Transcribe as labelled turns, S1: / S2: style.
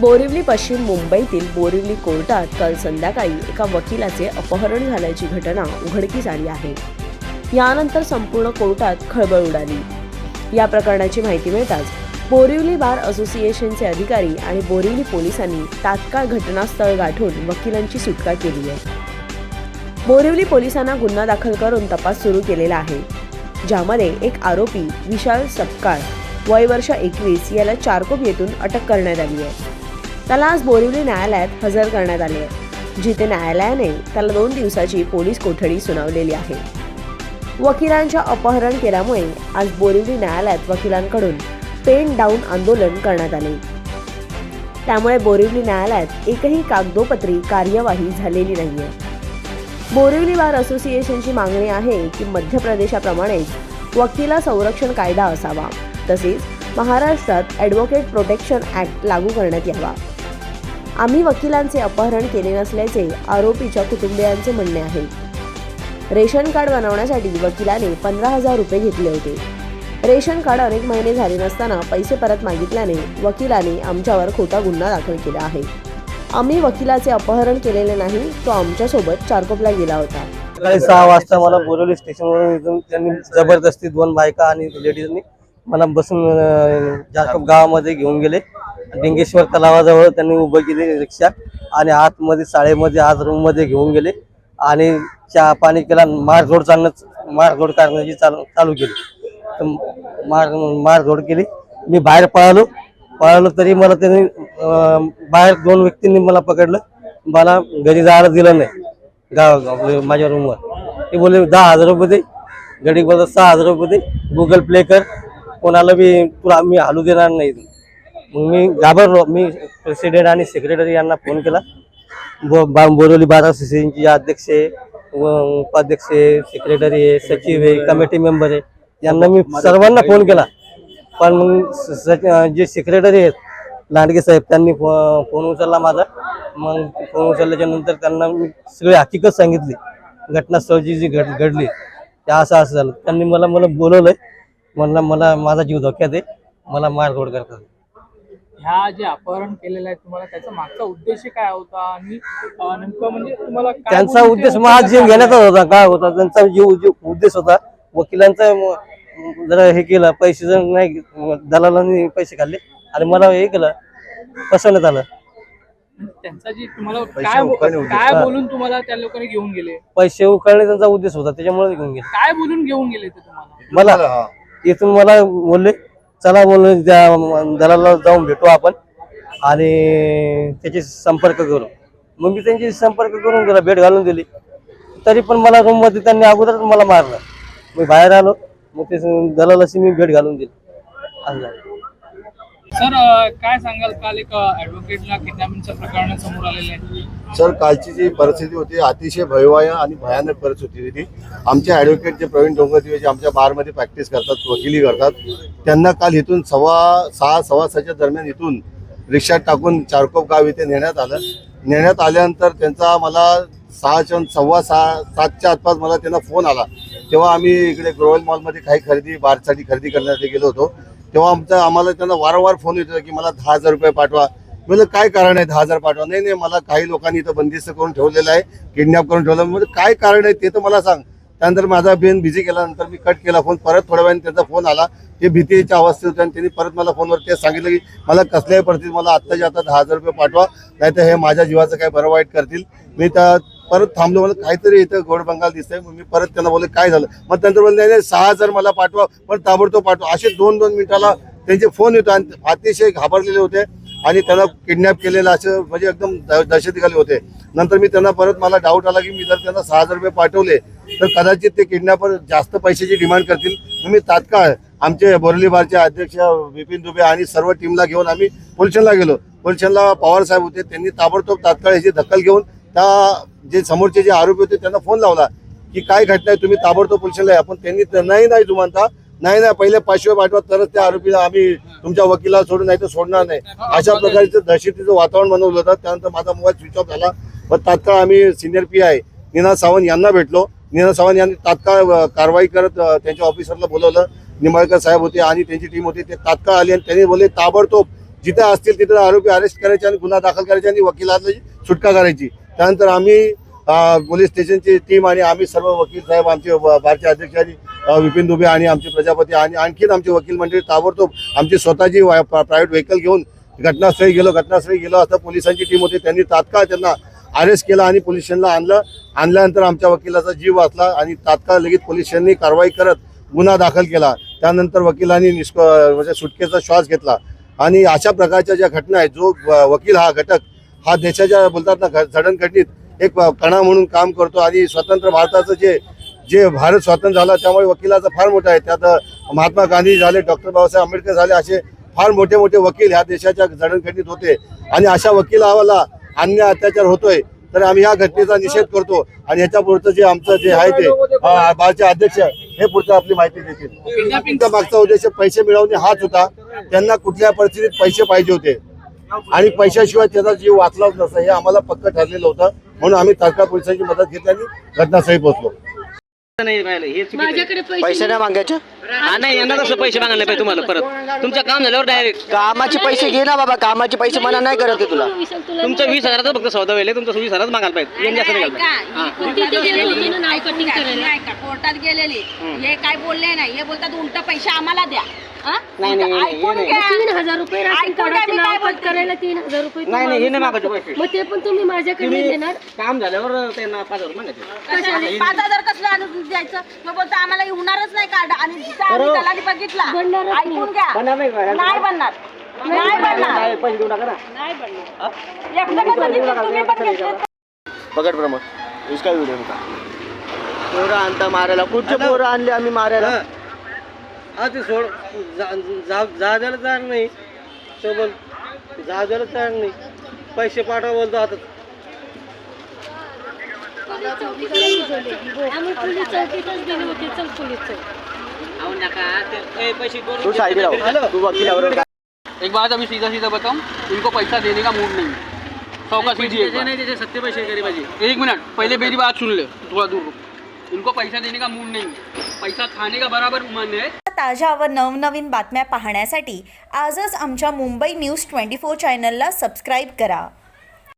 S1: बोरिवली पश्चिम मुंबईतील बोरिवली कोर्टात काल संध्याकाळी एका वकिलाचे अपहरण झाल्याची घटना उघडकीस आली आहे. यानंतर संपूर्ण कोर्टात खळबळ उडाली. या प्रकरणाची माहिती मिळताच बोरिवली बार असोसिएशनचे अधिकारी आणि बोरिवली पोलिसांनी तात्काळ घटनास्थळ गाठून वकिलांची सुटका केली आहे. बोरिवली पोलिसांना गुन्हा दाखल करून तपास सुरू केलेला आहे. ज्यामध्ये एक आरोपी विशाल सपकाळ वय वर्ष एकवीस याला चारकोप येथून अटक करण्यात आली आहे. त्याला आज बोरिवली न्यायालयात हजर करण्यात आले. आहे जिथे न्यायालयाने त्याला दोन दिवसाची पोलीस कोठडी सुनावलेली आहे. वकिलांच्या अपहरण केल्यामुळे आज बोरिवली न्यायालयात वकिलांकडून पेन डाऊन आंदोलन करण्यात आले. त्यामुळे बोरिवली न्यायालयात एकही कागदोपत्री कार्यवाही झालेली नाहीये. बोरिवली बार असोसिएशनची मागणी आहे की मध्य प्रदेशाप्रमाणेच वकिला संरक्षण कायदा असावा. तसेच महाराष्ट्रात ॲडव्होकेट प्रोटेक्शन ॲक्ट लागू करण्यात यावा. आम्ही वकिलांचे अपहरण केले नसल्याचे आरोपीच्या कुटुंबियांचे म्हणणे आहे. रेशन कार्ड बनवण्यासाठी वकिलाने पंधरा हजार रुपये घेतले होते. रेशन कार्ड अनेक महिने झाले नसताना पैसे परत मागितल्याने वकिलाने आमच्यावर खोटा गुन्हा दाखल केला आहे. आम्ही वकिलाचे अपहरण केलेले नाही तो आमच्यासोबत चारकोपला गेला होता.
S2: सकाळी सहा वाजता मला बोलवले स्टेशनवरून इथून त्यांनी जबरदस्ती दोन बायका आणि लेडीजनी मला बसून अं, गावामध्ये घेऊन गेले. डिंगेश्वर तलावाजवळ त्यांनी उभं केली रिक्षा आणि आतमध्ये शाळेमध्ये आज रूममध्ये घेऊन गेले. आणि चहा पाणी केला मारझोड चालणं मारझोड करण्याची चालू चालू केली. तर मार मारझोड केली. मी बाहेर पळालो. पळालो तरी मला त्यांनी बाहेर दोन व्यक्तींनी मला पकडलं. मला घरी जायला दिलं नाही. गाव माझ्या रूमवर ते बोलले दहा हजार रुपये दे. घडी बोलत सहा हजार रुपये दे. गुगल प्ले कर. कोणाला बी तुला मी हालू देणार नाही. मग मी घाबरलो. मी प्रेसिडेंट आणि सेक्रेटरी यांना फोन केला. बो बा बोरिवली बारा असोसिएशनचे अध्यक्ष आहे, व उपाध्यक्ष आहे, सेक्रेटरी आहे सचिव आहे कमिटी मेंबर आहे. यांना मी सर्वांना फोन केला. पण मग स- जे सेक्रेटरी आहेत लांडगे साहेब त्यांनी फो- फोन उचलला माझा. मग फोन उचलल्याच्या नंतर त्यांना मी सगळी हकीकत सांगितली. घटनास्थळची जी घड घडली ते असं असं झालं. त्यांनी मला मला बोलवलंय. म्हणलं मला माझा जीव धोक्यात आहे. मला मारखोड करतात.
S3: ह्या जे अपहरण केलेलं आहे तुम्हाला त्याचा मागचा उद्देश काय होता? आणि नेमकं म्हणजे तुम्हाला काय
S2: त्यांचा उद्देश
S3: ते
S2: माझा जीव घेण्याचा होता. काय होता? त्यांचा जीव जीव उद्देश होता. वकिलांचा म- जरा हे केलं. पैसे जर नाही दलालांनी पैसे खाल्ले. आणि मला हे केलं. फसवण्यात आलं.
S3: त्यांचा जी तुम्हाला काय बो- काय बोलून तुम्हाला त्या लोकांनी घेऊन गेले?
S2: पैसे उकळणे त्यांचा उद्देश होता. त्याच्यामुळे घेऊन गेले.
S3: काय बोलून घेऊन गेले ते तुम्हाला?
S2: मला इथून मला बोलले चला बोलून त्या दलाला जाऊन भेटू आपण आणि त्याचे संपर्क करू. मग मी त्यांची संपर्क करून गेला भेट घालून दिली. तरी पण मला रूममध्ये त्यांनी अगोदरच मला मारलं. मी बाहेर आलो मग ते दलालाशी मी भेट घालून दिली. असं
S3: सर काय सांगाल काल एक ऍडव्होकेटला किडनॅपिंगच्या प्रकरण समोर आलेले आहे
S4: सर कालची जी परिस्थिती होती अतिशय भयवाय आणि भयानक परिस्थिती होती आमच्या ॲडव्होकेट जे प्रवीण डोंगरदिवे जे आमच्या बारमध्ये प्रॅक्टिस करतात वकिली करतात त्यांना काल इथून सव्वा सहा सव्वा सहाच्या दरम्यान इथून रिक्षात टाकून चारकोप गाव इथे नेण्यात आलं. नेण्यात आल्यानंतर त्यांचा मला सहाच्या सव्वा सहा सातच्या आसपास मला त्यांना फोन आला. तेव्हा आम्ही इकडे ग्रोवेल मॉलमध्ये काही खरेदी बारसाठी खरेदी करण्यासाठी गेलो होतो. तेव्हा आमचा आम्हाला त्यांना वारंवार फोन येत होता की मला दहा हजार रुपये पाठवा. म्हणजे काय कारण आहे दहा हजार पाठवा? नाही नाही मला काही लोकांनी इथं बंदिस्त करून ठेवलेलं आहे किडनॅप करून ठेवलं म्हणजे काय कारण आहे ते तर मला सांग. त्यानंतर माझा बेन बिझी केल्यानंतर मी कट केला फोन परत थोड्या वेळाने त्यांचा फोन आला. ते भीतीच्या अवस्थेत होते आणि त्यांनी परत मला फोनवर ते सांगितलं की मला कसल्याही परिस्थितीत मला आत्ताच्या आता दहा हजार रुपये पाठवा नाही तर हे माझ्या जीवाचं काय बरं वाईट करतील. मी त्या परत थांबलो मला काहीतरी इथं गोड बंगाल दिसतंय. मग मी परत त्यांना बोलले काय झालं? मग त्यानंतर बोलले नाही सहा हजार मला पाठवा पण ताबडतोब पाठवा. असे दोन दोन मिनिटाला त्यांचे फोन येतो आणि अतिशय घाबरलेले होते आणि त्याला किडनॅप केलेलं असं म्हणजे एकदम द- दहशतीखाली होते. नंतर मी त्यांना परत मला डाऊट आला की मी जर त्यांना सहा हजार रुपये पाठवले तर कदाचित ते किडनॅपर जास्त पैशाची डिमांड करतील. मी तात्काळ आमचे बोरली बारचे अध्यक्ष विपिन दुबे आणि सर्व टीमला घेऊन आम्ही पोलिशनला गेलो. पोलिशनला पवार साहेब होते त्यांनी ताबडतोब तात्काळ याची दखल घेऊन त्या जे समोरचे जे आरोपी होते त्यांना फोन लावला की काय घटना आहे तुम्ही ताबडतोब पोल्शनला या. पण त्यांनी नाही नाही तुम्हाला नाही नाही पहिले पाचशे पाठवा तरच त्या आरोपीला आम्ही तुमच्या वकिला सोडून नाही तर सोडणार नाही. अशा प्रकारचं दहशतीचं वातावरण बनवलं होतं. त्यानंतर माझा मोबाईल स्विच ऑफ झाला. व तात्काळ आम्ही senior P I Nina Sawant यांना भेटलो. निना सावंत यांनी तात्काळ कारवाई करत त्यांच्या ऑफिसरला बोलवलं. निंबाळकर साहेब होते आणि त्यांची टीम होती. ते तात्काळ आली आणि त्यांनी बोलले ताबडतोब जिथे असतील तिथे आरोपी अरेस्ट करायचे आणि गुन्हा दाखल करायचे आणि वकिलाची सुटका करायची. त्यानंतर आम्ही पोलीस स्टेशनची टीम आणि आम्ही सर्व वकील साहेब आमचे भारतीय अध्यक्ष आणि विपिन दुबे आणि आमचे प्रजापती आणि आणखीन आमचे वकील मंडळी ताबडतोब आमची स्वतःची प्रायव्हेट व्हेकल घेऊन घटनास्थळी गेलो. घटनास्थळी गेलो असता पोलिसांची टीम होती. त्यांनी तात्काळ त्यांना अरेस्ट केला आणि पोलीस स्टेशनला आणलं. आणल्यानंतर आमच्या वकिलाचा जीव वाचला आणि तात्काळ लगेच पोलीस स्टेशननी कारवाई करत गुन्हा दाखल केला. त्यानंतर वकिलांनी निष्क म्हणजे सुटकेचा श्वास घेतला. आणि अशा प्रकारच्या ज्या घटना आहेत जो वकील हा घटक हा देशाच्या बोलतात ना जडणघडणीत एक कणा म्हणून काम करतो. आणि स्वतंत्र भारताचं जे जे भारत स्वातंत्र्य झाला त्यामुळे वकिलाचा फार मोठा आहे. त्यात महात्मा गांधी झाले डॉक्टर बाबासाहेब आंबेडकर झाले असे फार मोठे मोठे वकील ह्या देशाच्या जडणघडणीत होते. आणि अशा वकिलाला अन्याय अत्याचार होतोय तर आम्ही या घटनेचा निषेध करतो. आणि ह्याच्या पुढचं जे आमचं जे आहे ते बाळचे अध्यक्ष हे पुढचं आपली माहिती देतील. मागचा उद्देश पैसे मिळवणे हाच होता. त्यांना कुठल्या परिस्थितीत पैसे पाहिजे होते. आणि पैशाशिवाय त्याचा जीव वाचलाच नसता. हे आम्हाला पक्क ठरलेलं होतं. म्हणून आम्ही तात्काळ पोलिसांची मदत घेतली आणि घटनास्थळी पोहोचलो.
S5: माझ्याकडे पैसे
S6: पैसे नाही मागायचे?
S7: हा नाही यांना कसं पैसे मागायला पाहिजे तुम्हाला परत. तुमचं काम झाल्यावर डायरेक्ट
S6: कामाचे पैसे घे ना बाबा कामाचे पैसे मना नाही करत आहे तुला.
S5: विशाल तुला
S7: तुमचं वीस हजाराचं फक्त सौदा वेळ तुमचं वीस हजारच मागायला पाहिजे. यांनी असं नाही घालता
S5: पण तिथे गेली होती ना नाव कटिंग करायला.
S8: नाही का? कोर्टात गेलेली. हे काय बोलले नाही. हे बोलतात उलट पैसे आम्हाला द्या. हा?
S7: नाही, नाही, नाही,
S8: ऐकून
S7: हे
S8: घ्या.
S5: तीन हजार रुपये राशन
S8: ऐकून घ्या,
S5: कार्डाचे
S8: मी काय
S5: नाव कट
S8: बोलते.
S5: करायला तीन हजार रुपये
S7: नाही, नाही, हे नाही
S5: तुम्हाला
S7: मागायचे पैसे.
S5: मग ते पण तुम्ही माझ्याकडे नाही देणार
S7: काम झाल्यावर त्यांना पाच हजार मागायचे?
S8: पाच हजार आणून द्यायचं? मग बोलतो आम्हाला होणारच नाही कार्ड. आणि जिथं आम्ही त्याला बघितला.
S5: बनणारच नाही.
S8: ऐकून घ्या.
S7: बनणार नाही का?
S8: नाही बनणार. नाही बनणार.
S7: नाही, पैसे देऊ नका ना.
S8: एकटं कसं देतील? तुम्ही पण घेतलेत.
S6: पकड ब्रह्म इसका व्हिडिओ का पोरं आणता मारायला. कुठचे पोरं आणले आम्ही मारायला?
S2: हा. ते सोड. जा जायला तयार नाही. सोबत जायला तयार नाही. पैसे पाठवा बोलतो आता.
S5: आम्ही पोलीस चौकीतच गेले होते चल पोलीस चौक.
S6: तू राहू तू
S9: एक बात अभी सीधा सीधा बताऊं इनको पैसा देने का मूड नहीं। सौ बार।
S7: नाही त्याचे सत्य पैसे गरीब पाहिजे।
S9: एक मिनट पहले मेरी बात सुन ले थोड़ा दूर इनको पैसा देने का मूड नहीं। पैसा खाने का बराबर मन है।
S10: ताज्या व नवनवीन बातम्या पाहण्यासाठी आजच आमच्या मुंबई न्यूज ट्वेंटी फोर चॅनलला सबस्क्राईब करा.